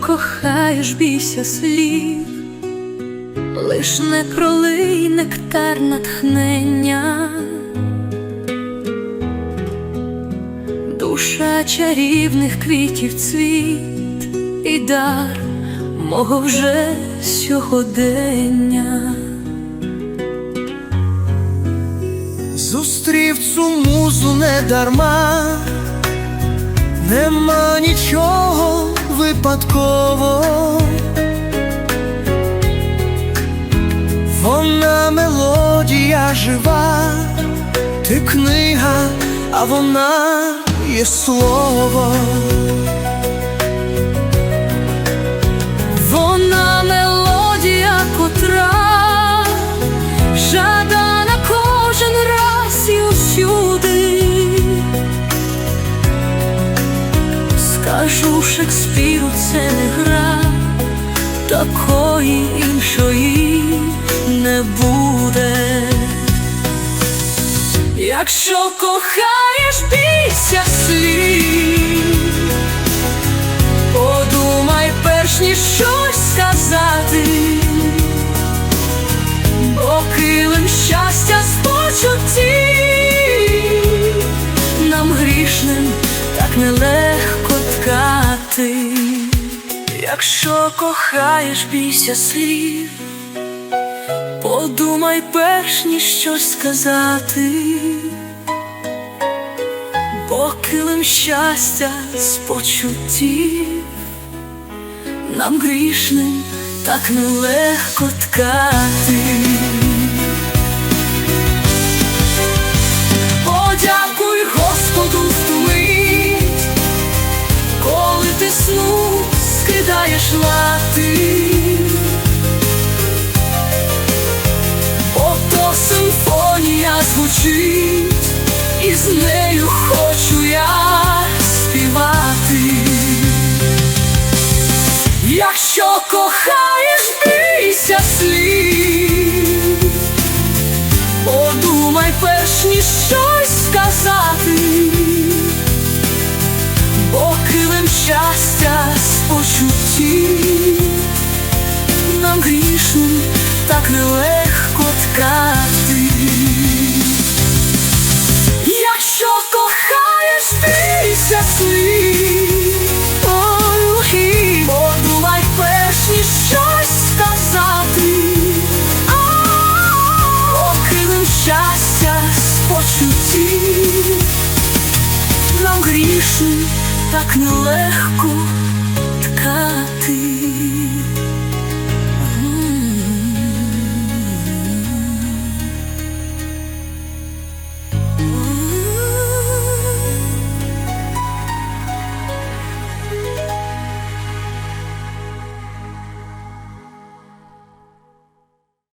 кохаєш, бійся слів, лиш не пролий нектар натхнення, душа чарівних квітів цвіт і дар мого вже сьогодення. Зустрів цю музу не дарма, нема нічого випадково. Вона мелодія жива, ти книга, а вона є слово. Скажу Шекспіру, це не гра, такої іншої не буде. Якщо кохаєш, бійся слів. Подумай, перш ніж щось сказати, бо килим щастя з почуттів нам грішним так нелегко Якщо кохаєш, бійся слів, подумай, перш ніж щось сказати. Бо килим щастя з почуттів нам грішним так нелегко ткати. Скидаєш лати. Бо то симфонія звучить, і з нею хочу я співати. Якщо кохаєш, бійся слів, подумай перш ніж щось сказати, бо килим щастя почуттів нам грішним так нелегко ткати. Якщо кохаєш, Ой, і подумай перш щось сказати, окрилим щастя з почуттів, нам грішним так нелегко